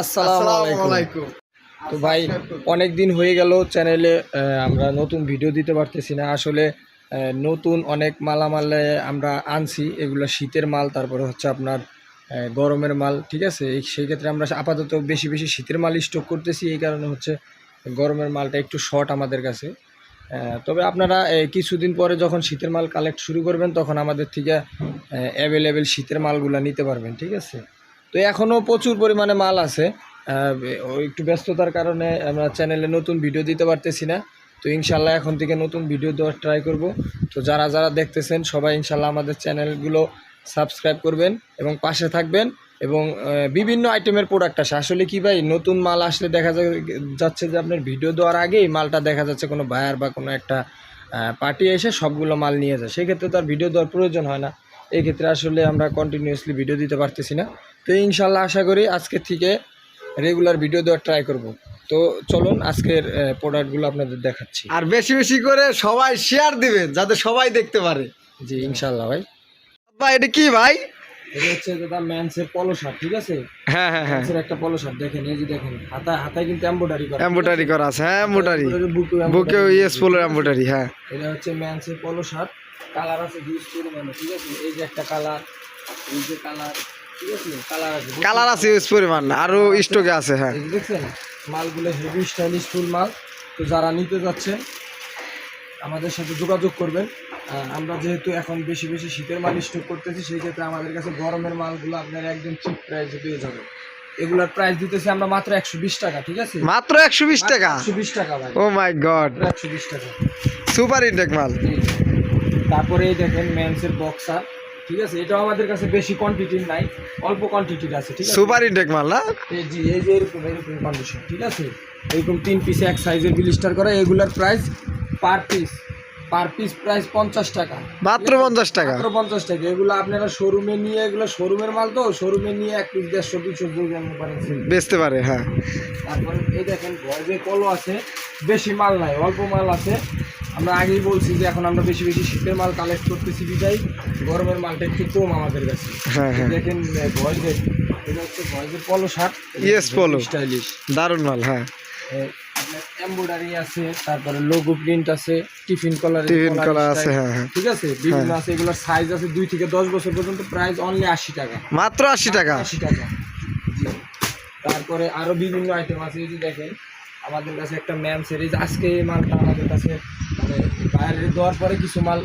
আসসালামু আলাইকুম। তো ভাই অনেক দিন হয়ে গেল চ্যানেলে আমরা নতুন ভিডিও দিতে পারতেছি না। আসলে নতুন অনেক মালামালে আমরা আনছি এগুলো শীতের মাল তারপরে হচ্ছে আপনার গরমের মাল ঠিক আছে? সেই ক্ষেত্রে আমরা আপাতত বেশি বেশি শীতের মাল স্টক করতেছি এই কারণে হচ্ছে গরমের মালটা একটু শর্ট আমাদের কাছে। তবে আপনারা কিছুদিন পরে যখন শীতের মাল কালেক্ট শুরু করবেন তখন আমাদের থেকে অ্যাভেলেবেল শীতের মালগুলো নিতে পারবেন ঠিক আছে? তো এখনও প্রচুর পরিমাণে মাল আছে। একটু ব্যস্ততার কারণে আমরা চ্যানেলে নতুন ভিডিও দিতে পারতেছি না। তো ইনশাল্লাহ এখন থেকে নতুন ভিডিও দেওয়ার ট্রাই করব। তো যারা যারা দেখতেছেন, সবাই ইনশাল্লাহ আমাদের চ্যানেলগুলো সাবস্ক্রাইব করবেন এবং পাশে থাকবেন এবং বিভিন্ন আইটেমের প্রোডাক্ট আসে। আসলে কি ভাই, নতুন মাল আসলে দেখা যাচ্ছে যে আপনার ভিডিও দেওয়ার আগেই মালটা দেখা যাচ্ছে কোনো বায়ার বা কোনো একটা পার্টি এসে সবগুলো মাল নিয়ে যায়। সেক্ষেত্রে তার ভিডিও দেওয়ার প্রয়োজন হয় না। এই ক্ষেত্রে আসলে আমরা কন্টিনিউয়াসলি ভিডিও দিতে পারতেছি না। তো ইনশাল্লাহ আশা করি আজকে থেকে রেগুলার ভিডিও দেওয়ার ট্রাই করব। তো চলুন আজকের প্রোডাক্টগুলো আপনাদের দেখাচ্ছি। আর বেশি বেশি করে সবাই শেয়ার দিবেন যাতে সবাই দেখতে পারে। জি ইনশাল্লাহ ভাই। ভাই এটা কি ভাই? এটা হচ্ছে দাদা ম্যান্সের পলো শার্ট ঠিক আছে? হ্যাঁ হ্যাঁ হ্যাঁ। একটা পলো শার্ট দেখেন এই যে দেখেন হাতায় হাতায় কিন্তু এমব্রয়ডারি করা। এম্বোটারি করা আছে হ্যাঁ এম্বোটারি বুকে ইয়েস ফুলের এম্বোটারি হ্যাঁ। এটা হচ্ছে ম্যান্সের পলো শার্ট কালার আছে হিউজ পরিমাণে ঠিক আছে? এই যে একটা কালার এই যে কালার কালার আছে কালার আছে ইউজ পরিমাণ আরও স্টকে আছে হ্যাঁ। দেখছেন মালগুলো হেভি স্টাইলিশ ফুল মাল। তো যারা নিতে যাচ্ছেন আমাদের সাথে যোগাযোগ করবেন। আমরা যেহেতু এখন বেশি বেশি শীতের মাল স্টক করতেছি সেই ক্ষেত্রে আমাদের কাছে গরমের মালগুলো আপনার একদম চিপ প্রাইসে পেয়ে যাবেন। এগুলার প্রাইস দিতেছি আমরা মাত্র একশো বিশ টাকা ঠিক আছে? মাত্র একশো বিশ টাকা? একশো বিশ টাকা ভাই। ও মাই গড একশো বিশ টাকা। সুপার ইনটেক মাল। তারপরে দেখেন মেন্সের বক্সার ঠিক আছে? এটাও আমাদের কাছে বেশি কোয়ান্টিটির নাই অল্প কোয়ান্টিটির আছে ঠিক আছে? সুপার ইনটেক মাল না? জি এই যে এরকম এরকম কন্ডিশন ঠিক আছে? এরকম তিন পিসে এক সাইজের বিলিস্টার করা এগুলার price per piece per piece price পঞ্চাশ টাকা। মাত্র পঞ্চাশ টাকা। মাত্র পঞ্চাশ টাকা। এগুলো আপনারা শোরুমে নিয়ে এগুলো শোরুমের মাল তো শোরুমে নিয়ে এক পিস দেড়শো দুশো জানতে পারেন বেচতে পারে হ্যাঁ। তারপরে এই দেখেন ভয়েজের কলও আছে বেশি মাল নাই অল্প মাল আছে। আমরা আগেই বলছি যে এখন আমরা বেশি বেশি শীতের মাল কালেক্ট করতেছি বিদায়। গরমের মালটা একটু কম আমাদের কাছে। হ্যাঁ হ্যাঁ। দেখেন ভয়েজের এটা হচ্ছে ভয়েজের পলো শার্ট Yes, polo। স্টাইলিশ দারুণ মাল হ্যাঁ। এমব্রয়ডারি আছে তারপরে লোগো প্রিন্ট আছে টিফিন কলার টিফিন কলা আছে হ্যাঁ হ্যাঁ। ঠিক আছে? বিভিন্ন আছে এগুলোর সাইজ আছে দুই থেকে দশ বছর পর্যন্ত প্রাইস অনলি আশি টাকা। মাত্র আশি টাকা? আশি টাকা। তারপরে আরও বিভিন্ন আইটেম আছে যদি দেখেন আমাদের কাছে একটা ম্যাম সিরিজ আজকে এই মালটা আমাদের কাছে মানে বাইরে দেওয়ার পরে কিছু মাল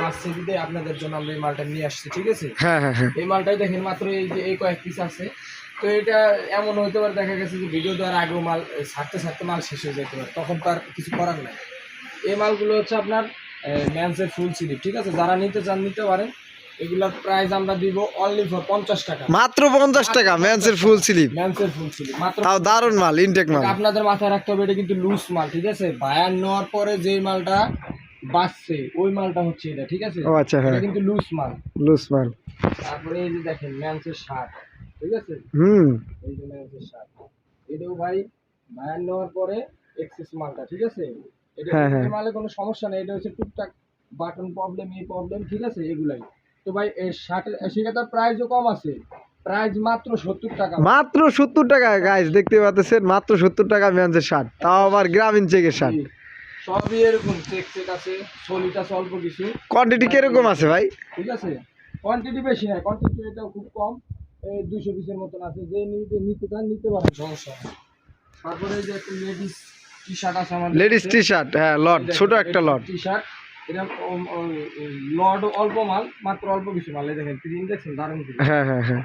বাঁচছে দিতে আপনাদের জন্য আমরা এই মালটা নিয়ে আসছি ঠিক আছে? হ্যাঁ হ্যাঁ হ্যাঁ। এই মালটাই দেখেন মাত্র এই যে এই কয়েক পিস আছে। তো এটা এমন হইতে পারে দেখা গেছে যে ভিডিও দেওয়ার আগেও মাল ছাড়তে ছাড়তে মাল শেষ হয়ে যেতে পারে। তখন তার কিছু করার নাই। এই মালগুলো হচ্ছে আপনার ম্যান্সের ফুল স্লিপ ঠিক আছে? যারা নিতে চান নিতে পারেন। এগুলোর প্রাইস আমরা দিব অনলি ফর পঞ্চাশ টাকা। মাত্র পঞ্চাশ টাকা ম্যান্সের ফুল স্লিপ ম্যান্সের ফুল স্লিপ মাত্র তাও দারুণ মাল ইনটেক মাল। আপনাদের মাথায় রাখতে হবে এটা কিন্তু লুজ মাল ঠিক আছে? বায়ার নেওয়ার পরে যে মালটা বাঁচছে ওই মালটা হচ্ছে এটা ঠিক আছে? ও আচ্ছা হ্যাঁ। কিন্তু লুজ মাল। লুজ মাল। তারপরে এই যে দেখেন ম্যান্সের শার্ট ঠিক আছে? হুম। এই যে ম্যান্সের শার্ট এটাও ভাই বায়ার নেওয়ার পরে এক্সেস মালটা ঠিক আছে? এটা হ্যাঁ, হ্যাঁ। মালে কোনো সমস্যা নেই এটা হচ্ছে টুকটাক বাটন প্রবলেম এই প্রবলেম ঠিক আছে? এগুলাই। তো ভাই এই শার্টের সেক্ষেত্রে প্রাইসও কম আছে। প্রাইস মাত্র সত্তর টাকা। মাত্র সত্তর টাকা গাইজ দেখতে পাচ্ছেন মাত্র সত্তর টাকা শার্ট তাও আবার গ্রামীণ চেকের শার্ট সবই এরকম চেক চেক আছে অল্প কিছু। কোয়ান্টিটি কীরকম আছে ভাই? ঠিক আছে? কোয়ান্টিটি বেশি কোয়ান্টিটি এটাও খুব কম। এই দুশো পিসের মতন আছে যে নিতে নিতে চান নিতে পারেন সমস্যা তারপরে যে লেডিস টি শার্ট আছে আমাদের লেডিস টি শার্ট হ্যাঁ লট ছোট একটা লট টি শার্ট এটা লড অল্প মাল মাত্র অল্প কিছু মাল। এই দেখেন প্রিন্ট দেখছেন দারুণ হ্যাঁ হ্যাঁ হ্যাঁ।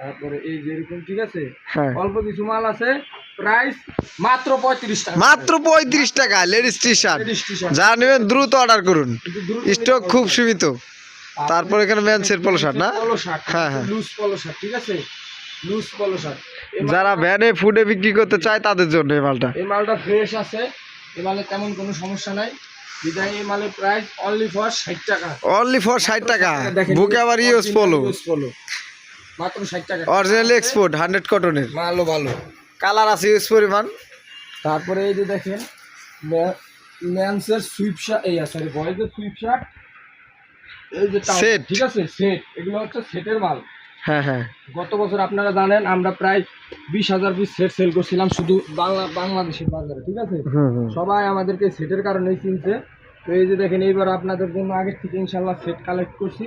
তারপরে এই যে এরকম ঠিক আছে? হ্যাঁ। অল্প কিছু মাল আছে প্রাইস মাত্র পঁয়ত্রিশ টাকা। মাত্র পঁয়ত্রিশ টাকা লেডিস টি শার্ট যা নেবেন দ্রুত অর্ডার করুন। স্টক খুব সীমিত। তারপর এখানে ম্যানসের পলো শার্ট না? হ্যাঁ, হ্যাঁ। লুজ পলো শার্ট ঠিক আছে? লুজ পলো শার্ট যারা ভ্যানে ফুডে বিক্রি করতে চায় তাদের জন্য এই মালটা। এই মালটা ফ্রেশ আছে। এই মালে তেমন কোনো সমস্যা নাই। বিদায় এই মালের প্রাইস অনলি ফর ষাট টাকা। অনলি ফর ষাট টাকা। দেখেন, বুকে আবার ইউজ পোলো পলো মাত্র ষাট টাকা। অরিজিনাল এক্সপোর্ট হান্ড্রেড কটনের মালও ভালো। কালার আছে ইউজ পরিমাণ। তারপরে এই যে দেখেন ম্যান্সের সুইপ শার্ট এই সরি বয়েজের সুইপ শার্ট এই যে Set। ঠিক আছে সেট এগুলো হচ্ছে সেটের মাল। হ্যাঁ হ্যাঁ। গত বছর আপনারা জানেন আমরা প্রায় বিশ হাজার পিস সেট সেল করছিলাম শুধু বাংলা বাংলাদেশের বাজারে ঠিক আছে? সবাই আমাদেরকে সেটের কারণেই চিনছে তো এই যে দেখেন এইবার আপনাদের জন্য আগের থেকে ইনশাল্লাহ সেট কালেক্ট করছি।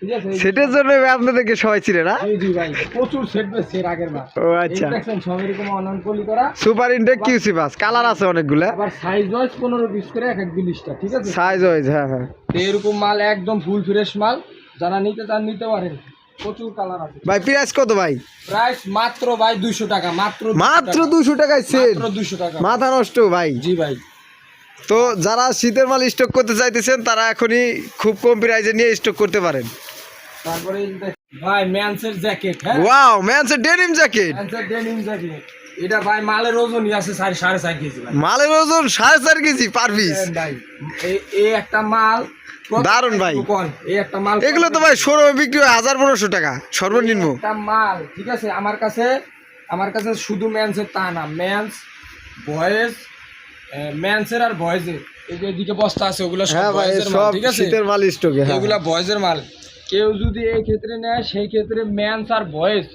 ঠিক আছে? সেটের জন্য আপনাদেরকে সবাই ছিল না? জি জি ভাই প্রচুর সেট বেশি এর আগের বার। ও আচ্ছা। সব এরকম পলি করা। Super intact QC pass colour আছে অনেকগুলা। আবার সাইজ ওয়াইজ পিস করে এক এক বিলিশটা ঠিক আছে? সাইজ ওয়াইজ হ্যাঁ হ্যাঁ। এরকম মাল একদম ফুল ফ্রেশ মাল। যারা নিতে চান নিতে পারেন। প্রচুর কালার আছে। ভাই প্রাইস কত ভাই? প্রাইস মাত্র ভাই টাকা মাত্র মাত্র টাকায় সেট মাত্র টাকা। মাথা নষ্ট ভাই। জি ভাই। তো যারা শীতের মাল স্টক করতে চাইতেছেন তারা এখনই খুব কম প্রাইজে নিয়ে স্টক করতে পারেন। তারপরে এই যে দেখ- ভাই ম্যানসের জ্যাকেট হ্যাঁ? ওয়াও ম্যানসের ডেনিম জ্যাকেট ম্যানসের ডেনিম জ্যাকেট এটা ভাই মালের ওজনই আছে সাড়ে সাড়ে চার কেজি মালের ওজন সাড়ে চার কেজি পার পিস এই- একটা মাল দারুণ ভাই। এই একটা মাল এগুলো তো ভাই শোরুমে বিক্রি হয় হাজার পনেরোশো টাকা সর্বনিম্ন। একটা মাল ঠিক আছে? আমার কাছে আমার কাছে শুধু ম্যানসের তা না ম্যানস ভয়েস ম্যানসের আর যে এদিকে বস্তা আছে ওগুলো সব হ্যাঁ ভাই ভয়েসের মাল ঠিক আছে? শীতের মাল স্টকে হ্যাঁ। এগুলা মাল। কেউ যদি এই ক্ষেত্রে নেয় সেই ক্ষেত্রে ম্যানস আর ভয়েস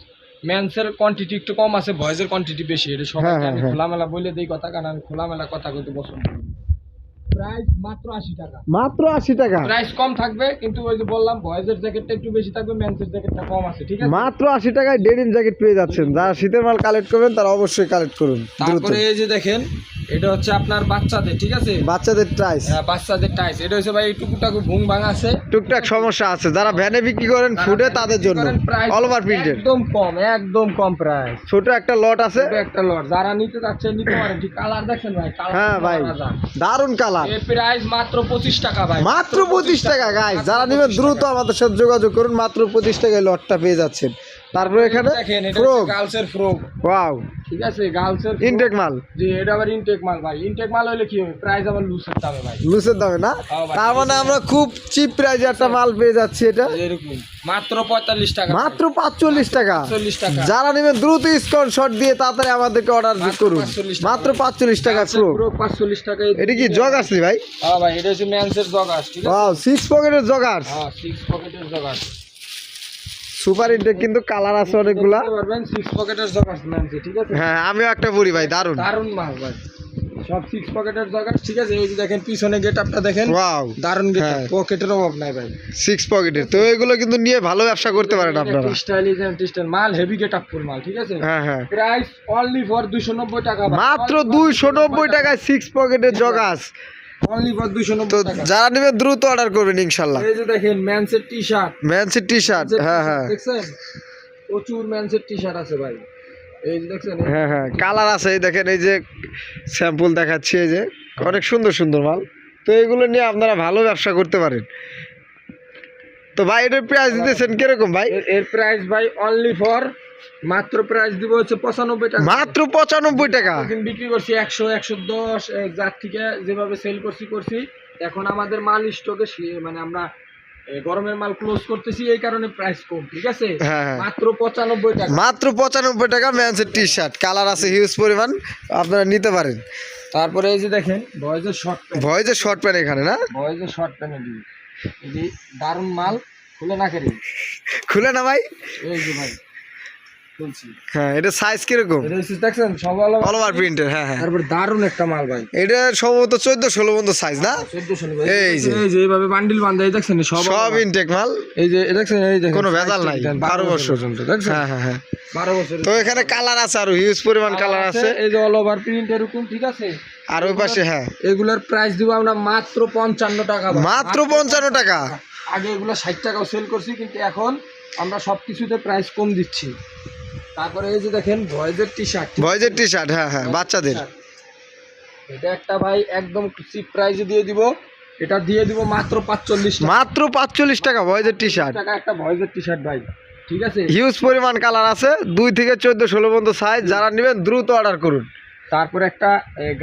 ম্যানসের কোয়ান্টিটি একটু কম আছে ভয়েসের কোয়ান্টিটি বেশি। এটা সবাই হ্যাঁ, আমি হ্যাঁ। খোলামেলা বলে দিই কথা কারণ আমি খোলামেলা কথা কইতে পছন্দ প্রাইস মাত্র আশি টাকা। মাত্র আশি টাকা? প্রাইস কম থাকবে কিন্তু ওই যে বললাম জ্যাকেটটা একটু বেশি থাকবে ম্যানসের জ্যাকেটটা কম আছে ঠিক আছে? মাত্র আশি টাকায় ডেনিম জ্যাকেট পেয়ে যাচ্ছেন। যারা শীতের মাল কালেক্ট করবেন তারা অবশ্যই কালেক্ট করুন তারপরে এই যে দেখেন এটা হচ্ছে আপনার বাচ্চাদের ঠিক আছে? বাচ্চাদের প্রাইস হ্যাঁ, বাচ্চাদের টাইস এটা হচ্ছে ভাই টুকুটাকু ভুং ভাঙ আছে টুকটাক সমস্যা আছে। যারা ভ্যানে বিক্রি করেন ফুডে তাদের জন্য। অল ওভার প্রিন্টেড একদম কম একদম কম প্রাইস ছোট একটা লট আছে। একটা লট যারা নিতে যাচ্ছে নিতে পারেন। ঠিক কালার দেখছেন ভাই? হ্যাঁ ভাই। দারুণ কালারের প্রাইস মাত্র পঁচিশ টাকা ভাই। মাত্র পঁচিশ টাকা। গাইস যারা নেবেন দ্রুত আমাদের সাথে যোগাযোগ করুন। মাত্র পঁচিশ টাকায় লটটা পেয়ে যাচ্ছেন। তারপরে এখানে দেখেন এটা ফ্রক গার্লসের ফ্রক ওয়াও ঠিক আছে গার্লসের ইনটেক মাল। জি এটা আবার ইনটেক মাল ভাই। ইনটেক মাল হলে কি হবে? প্রাইস আবার লুজের দামে ভাই। লুসের দামে না? হ্যাঁ তার মানে আমরা খুব চিপ প্রাইজে একটা মাল পেয়ে যাচ্ছি এটা। এরকম। মাত্র পঁয়তাল্লিশ টাকা। মাত্র পাঁচচল্লিশ টাকা। চল্লিশ টাকা। যারা নেবেন দ্রুত স্ক্রিনশট দিয়ে তাড়াতাড়ি আমাদেরকে অর্ডার করুন। 45 মাত্র পাঁচচল্লিশ টাকা প্রো পুরো পাঁচচল্লিশ টাকা এটা কি জগ আসলি ভাই? হ্যাঁ ভাই এটা হচ্ছে ম্যানসের জগাস ঠিক আছে? ওয়াও সিক্স পকেটের জগার্স হ্যাঁ সিক্স পকেটের জগাস সুপার কিন্তু কালার আছে অনেকগুলা। সিক্স পকেটের ঠিক আছে? হ্যাঁ আমিও একটা পরি ভাই দারুণ দারুণ ভাই। সব সিক্স পকেটের জগাস ঠিক আছে? এই যে দেখেন পিছনে গেট দেখেন। ওয়াও দারুণ গেট হ্যাঁ। পকেটের অভাব নাই ভাই। সিক্স পকেটের তো এগুলো কিন্তু নিয়ে ভালো ব্যবসা করতে পারেন আপনারা। স্টাইলিজেন্ট স্টাইল মাল হেভি গেট ফুল মাল ঠিক আছে? হ্যাঁ হ্যাঁ। প্রাইস অনলি ফর দুশো নব্বই টাকা মাত্র দুইশো নব্বই টাকায় সিক্স পকেটের জগাস যারা নেবেন দ্রুত অর্ডার করবেন ইনশাল্লাহ এই যে দেখেন ম্যানসের টি শার্ট ম্যানসির টি শার্ট হ্যাঁ হ্যাঁ। দেখছেন? প্রচুর ম্যানসের টি শার্ট আছে ভাই। এই যে দেখছেন হ্যাঁ হ্যাঁ কালার আছে এই দেখেন এই যে স্যাম্পল দেখাচ্ছি এই যে। অনেক সুন্দর সুন্দর মাল। তো এগুলো নিয়ে আপনারা ভালো ব্যবসা করতে পারেন। তো ভাই এটার প্রাইস দিতেছেন কীরকম ভাই? এর- এর প্রাইস ভাই অনলি ফর মাত্র প্রাইস দিব হচ্ছে পঁচানব্বই টাকা। মাত্র পঁচানব্বই টাকা। বিক্রি করছি একশো একশো দশ যার থেকে যেভাবে সেল করছি করছি। এখন আমাদের মাল স্টকে মানে আমরা গরমের মাল ক্লোজ করতেছি এই কারণে প্রাইস কম ঠিক আছে? হ্যাঁ, হ্যাঁ। মাত্র পঁচানব্বই টাকা। মাত্র পঁচানব্বই টাকা ম্যানসের টি শার্ট কালার আছে হিউজ পরিমাণ আপনারা নিতে পারেন। তারপরে এই যে দেখেন বয়েজের শর্ট প্যান্ট ভয়েজের শর্ট প্যান্ট এখানে না? বয়েজের শর্ট প্যান্ট এই দারুণ মাল খুলে না খুলে না ভাই? এই যে ভাই। হ্যাঁ এটা সাইজ কীরকম? এটা হচ্ছে দেখছেন সব অল ওভার প্রিন্টের হ্যাঁ হ্যাঁ। তারপর দারুণ একটা মাল ভাই। এটা সম্ভবত সাইজ না? চোদ্দশো এই যে। এই যে এইভাবে বান্ডিল দেখছেন সব সব আলাদা। ইনটেক মাল? এই যে দেখছেন এই দেখেন কোনো ভেজাল নাই বছর পর্যন্ত দেখছেন? হ্যাঁ হ্যাঁ হ্যাঁ। বারো বছর তো এখানে কালার আছে আর হিউজ পরিমাণ কালার আছে এই যে অল ওভার প্রিন্ট এরকম ঠিক আছে? আর ওই পাশে হ্যাঁ। এগুলোর প্রাইস দিব আমরা মাত্র পঞ্চান্ন টাকা মাত্র পঞ্চান্ন টাকা? আগে এগুলো ষাট টাকাও সেল করছি কিন্তু এখন আমরা সব কিছুতে প্রাইস কম দিচ্ছি। তারপরে এই যে দেখেন ভয়েজের টি শার্ট বয়েজের টি শার্ট হ্যাঁ হ্যাঁ বাচ্চাদের। এটা একটা ভাই একদম চিপ প্রাইজে দিয়ে দিব। এটা দিয়ে দিব মাত্র পাঁচচল্লিশ মাত্র পাঁচচল্লিশ টাকা বয়েজের টি শার্ট টাকা একটা ভয়েজের টি শার্ট ভাই। ঠিক আছে? হিউজ পরিমাণ কালার আছে। দুই থেকে চোদ্দ ষোলো পর্যন্ত সাইজ যারা নেবেন দ্রুত অর্ডার করুন। তারপরে একটা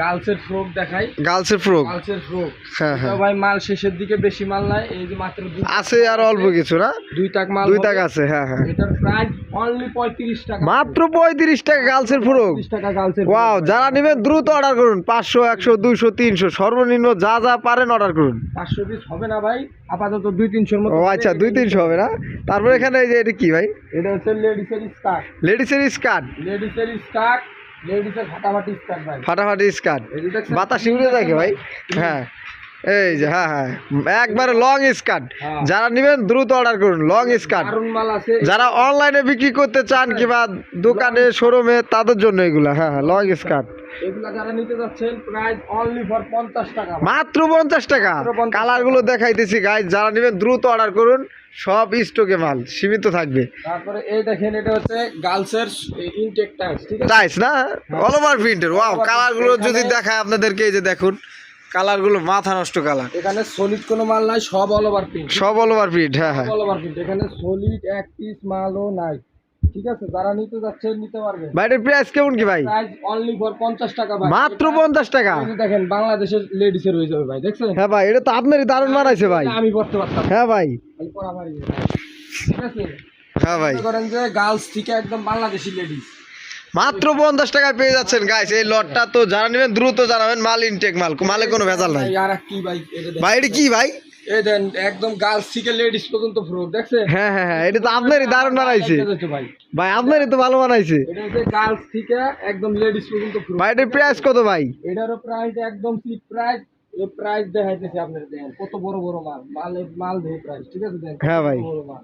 গার্লসের ফ্রক দেখাই। গার্লসের ফ্রক? গার্লসের ফ্রক। হ্যাঁ হ্যাঁ। ভাই মাল শেষের দিকে বেশি মাল নাই এই যে মাত্র আছে আর অল্প কিছু না? দুই টাক মাল দুই। টাকা আছে হ্যাঁ হ্যাঁ। এটার প্রাইস অনলি পঁয়ত্রিশ টাকা। মাত্র পঁয়ত্রিশ টাকা গার্লসের ফ্রক। 30 টাকা গার্লসের ওয়াও যারা নেবেন দ্রুত অর্ডার করুন। পাঁচশো একশো দুইশো তিনশো সর্বনিম্ন যা যা পারেন অর্ডার করুন। পাঁচশো পিস হবে না ভাই আপাতত দুই তিনশোর মতো। ও আচ্ছা দুই তিনশো হবে না? তারপর এখানে এই যে এটা কি ভাই? এটা হচ্ছে লেডিসের স্কার্ট লেডিসের স্কার্ট লেডিসের স্কার্ট লেডিসের ফাটাফাটি স্কার্ট ভাই। ফাটাফাটি স্কার্ট? বাতাস উড়ে থাকে ভাই। হ্যাঁ। এই যে হ্যাঁ হ্যাঁ। একবারে লং স্কার্ট হ্যাঁ। যারা নেবেন দ্রুত অর্ডার করুন লং স্কার্ট যারা অনলাইনে বিক্রি করতে চান কিংবা দোকানে শোরুমে তাদের জন্য এগুলা হ্যাঁ হ্যাঁ লং স্কার্ট মাত্র পঞ্চাশ টাকা। মাত্র 50 কালারগুলো দেখাইতেছি গাইজ যারা নেবেন দ্রুত অর্ডার করুন। সব স্টকে মাল সীমিত থাকবে। তারপরে এই দেখেন এটা হচ্ছে গার্লসের ইনটেক টাইস ঠিক আছে? টাইস না? অল ওভার প্রিন্টের ওয়াও কালারগুলো যদি দেখায় আপনাদেরকে এই যে দেখুন। কালারগুলো মাথা নষ্ট কালার। এখানে সলিড কোনো মাল নাই সব অল ওভার প্রিন্ট সব অল ওভার প্রিন্ট হ্যাঁ হ্যাঁ। অল ওভার প্রিন্ট এখানে সলিড এক পিস মালও নাই। ঠিক আছে যারা নিতে যাচ্ছেন নিতে পারবে। প্রাইস কেমন কি ভাই? প্রাইস অনলি ফর পঞ্চাশ টাকা ভাই। মাত্র এটা- পঞ্চাশ টাকা? এই দেখেন বাংলাদেশের হয়ে যাবে ভাই দেখছেন? হ্যাঁ ভাই এটা তো আপনারই দারুণ বানাইছে ভাই। আমি পড়তে পারতাম। হ্যাঁ ভাই। ঠিক আছে? হ্যাঁ ভাই। করেন যে গার্লস থেকে একদম বাংলাদেশি লেডিস মাত্র পঞ্চাশ টাকায় পেয়ে যাচ্ছেন গাইস এই লটটা। তো যারা নেবেন দ্রুত জানাবেন মাল ইনটেক মাল। মালে কোনো ভেজাল নাই। ভাই এটা কি ভাই? একদম গার্লস থেকে লেডিস পর্যন্ত ফ্রক দেখছেন? হ্যাঁ হ্যাঁ হ্যাঁ এটা তো আপনারই দারুণ বানাইছে। ভাই। আপনারই তো ভালো বানাইছে। এটা হচ্ছে গার্লস থেকে একদম লেডিস পর্যন্ত ফ্রক ভাই এটার প্রাইস কত ভাই? এটারও প্রাইস একদম প্রাইস এই প্রাইস দেখাইতেছে আপনার দেখেন কত বড় বড় মাল। মাল প্রাইস ঠিক আছে দেখেন হ্যাঁ ভাই। বড় মাল।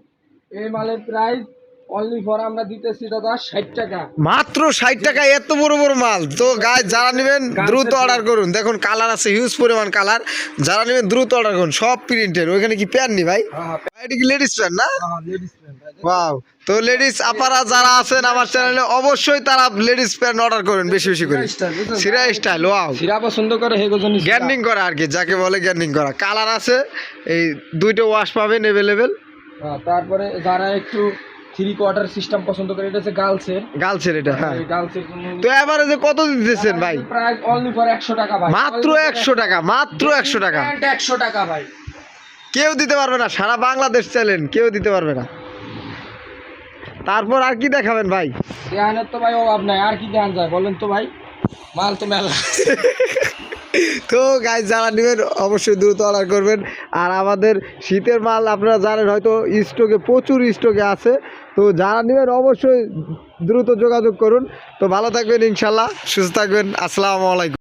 এই মালের প্রাইস অনলি ফর আমরা দিতেছি দাদা ষাট টাকা। মাত্র ষাট টাকায় এত বড় বড় মাল। তো গাছ যারা নেবেন দ্রুত অর্ডার করুন। দেখুন কালার আছে হিউজ পরিমাণ কালার যারা নেবেন দ্রুত অর্ডার করুন। সব প্রিন্টের ওইখানে কি প্যান্ট নি ভাই? হ্যাঁ এটা কি লেডিস প্যান্ট না? হ্যাঁ লেডিস ওয়াও তো লেডিস আপারা যারা আছেন আমার চ্যানেলে অবশ্যই তারা লেডিস প্যান্ট অর্ডার করেন বেশি বেশি করে। সিরা স্টাইল ওয়াও সিরা পছন্দ করে গ্যান্ডিং করা আর কি যাকে বলে গ্যান্ডিং করা। কালার আছে এই দুইটা ওয়াশ পাবেন অ্যাভেলেবেল হ্যাঁ, তারপরে যারা একটু থ্রি কোয়ার্টার সিস্টেম পছন্দ করে এটা হচ্ছে গার্লসের। গার্লসের এটা হ্যাঁ গার্লসের জন্য তো এবারে যে কত দিতেছেন ভাই? প্রাইস অনলি ফর একশো টাকা ভাই। মাত্র একশো টাকা মাত্র একশো টাকা। একশো টাকা ভাই। কেউ দিতে পারবে না সারা বাংলাদেশ চ্যালেন কেউ দিতে পারবে না। তারপর আর কি দেখাবেন ভাই? দেহানের তো ভাই অভাব নাই আর কি দেখান যায় বলেন তো ভাই? মাল তো মেলা। তো গাই যারা নেবেন, অবশ্যই দ্রুত অর্ডার করবেন। আর আমাদের শীতের মাল, আপনারা জানেন হয়তো স্টকে প্রচুর স্টকে আছে। তো যারা নেবেন, অবশ্যই দ্রুত যোগাযোগ করুন। তো ভালো থাকবেন ইনশাল্লাহ সুস্থ থাকবেন। আসসালামু আলাইকুম।